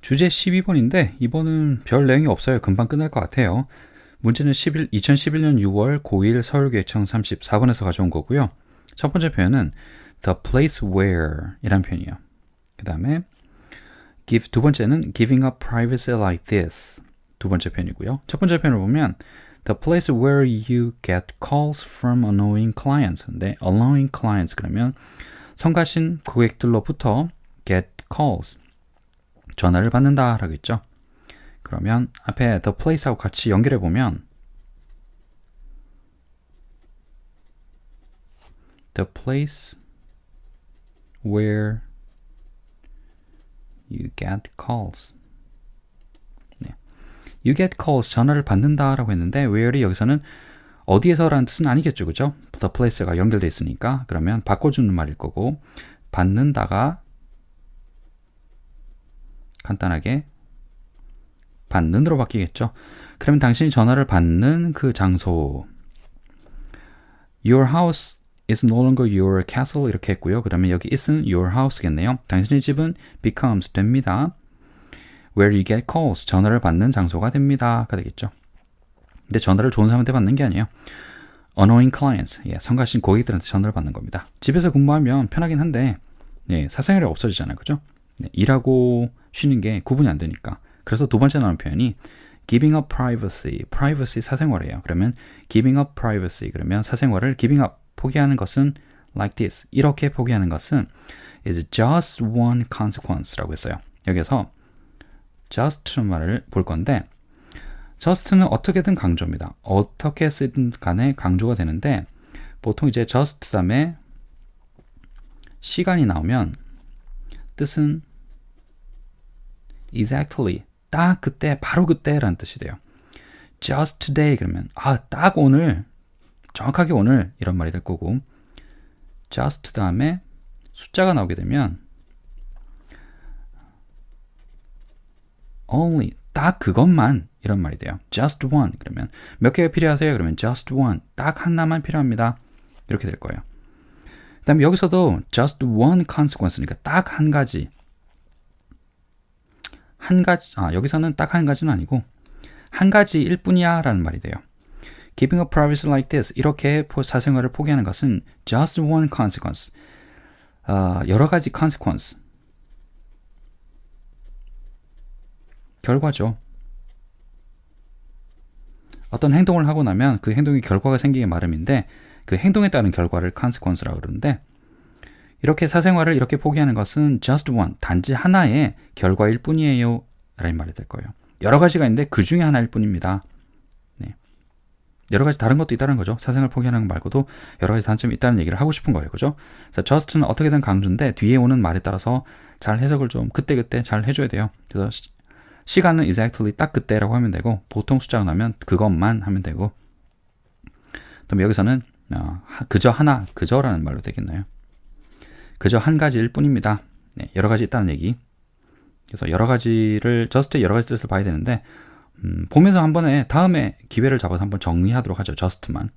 주제 12번인데 이번은 별 내용이 없어요. 금방 끝날 것 같아요. 문제는 11, 2011년 6월 고1 서울교회청 34번에서 가져온 거고요. 첫 번째 표현은 the place where 이란 표현이에요. 그 다음에 give, 두 번째는 giving up privacy like this 두 번째 표현이고요. 첫 번째 표현을 보면 the place where you get calls from annoying clients. 근데 annoying clients 그러면 성가신 고객들로부터 get calls 전화를 받는다 라고 했죠. 그러면 앞에 the place하고 같이 연결해 보면 the place where you get calls. 네. you get calls 전화를 받는다라고 했는데 where이 여기서는 어디에서라는 뜻은 아니겠죠, 그죠? the place가 연결돼 있으니까 그러면 바꿔주는 말일 거고 받는다가 간단하게 받는으로 바뀌겠죠. 그러면 당신이 전화를 받는 그 장소 Your house is no longer your castle 이렇게 했고요. 그러면 여기 is은 your house겠네요. 당신의 집은 becomes 됩니다. Where you get calls 전화를 받는 장소가 됩니다가 되겠죠. 근데 전화를 좋은 사람한테 받는 게 아니에요. annoying clients 예, 성가신 고객들한테 전화를 받는 겁니다. 집에서 근무하면 편하긴 한데 예, 사생활이 없어지잖아요. 그죠? 네, 일하고 쉬는 게 구분이 안 되니까. 그래서 두 번째 나오는 표현이 giving up privacy, privacy 사생활이에요. 그러면 giving up privacy 그러면 사생활을 giving up 포기하는 것은 like this 이렇게 포기하는 것은 is just one consequence라고 했어요. 여기서 just는 말을 볼 건데 just는 어떻게든 강조입니다. 어떻게 쓰든 간에 강조가 되는데 보통 이제 just 다음에 시간이 나오면 뜻은 exactly 딱 그때 바로 그때라는 뜻이 돼요. just today 그러면 아 딱 오늘 정확하게 오늘 이런 말이 될 거고 just 다음에 숫자가 나오게 되면 only 딱 그것만 이런 말이 돼요. just one 그러면 몇 개가 필요하세요? 그러면 just one 딱 하나만 필요합니다. 이렇게 될 거예요. 그 다음에 여기서도 just one consequence니까 딱 한 가지 한 가지, 아, 여기서는 딱 한 가지는 아니고, 한 가지일 뿐이야 라는 말이 돼요. Giving up privacy like this, 이렇게 사생활을 포기하는 것은 just one consequence. 어, 여러 가지 consequence. 결과죠. 어떤 행동을 하고 나면 그 행동의 결과가 생기기 마련인데 그 행동에 따른 결과를 consequence라고 그러는데 이렇게 사생활을 이렇게 포기하는 것은 just one, 단지 하나의 결과일 뿐이에요. 라는 말이 될 거예요. 여러 가지가 있는데 그 중에 하나일 뿐입니다. 네. 여러 가지 다른 것도 있다는 거죠. 사생활 포기하는 것 말고도 여러 가지 단점이 있다는 얘기를 하고 싶은 거예요. 그죠? 그래서 just는 어떻게든 강조인데 뒤에 오는 말에 따라서 잘 해석을 좀 그때그때 잘 해줘야 돼요. 그래서 시, 간은 exactly 딱 그때라고 하면 되고 보통 숫자가 나면 그것만 하면 되고 그럼 여기서는 어, 그저 하나, 그저라는 말로 되겠나요? 그저 한 가지일 뿐입니다. 네, 여러 가지 있다는 얘기. 그래서 여러 가지를 저스트의 여러 가지 뜻을 봐야 되는데 음, 보면서 한 번에 다음에 기회를 잡아서 한번 정리하도록 하죠. 저스트만.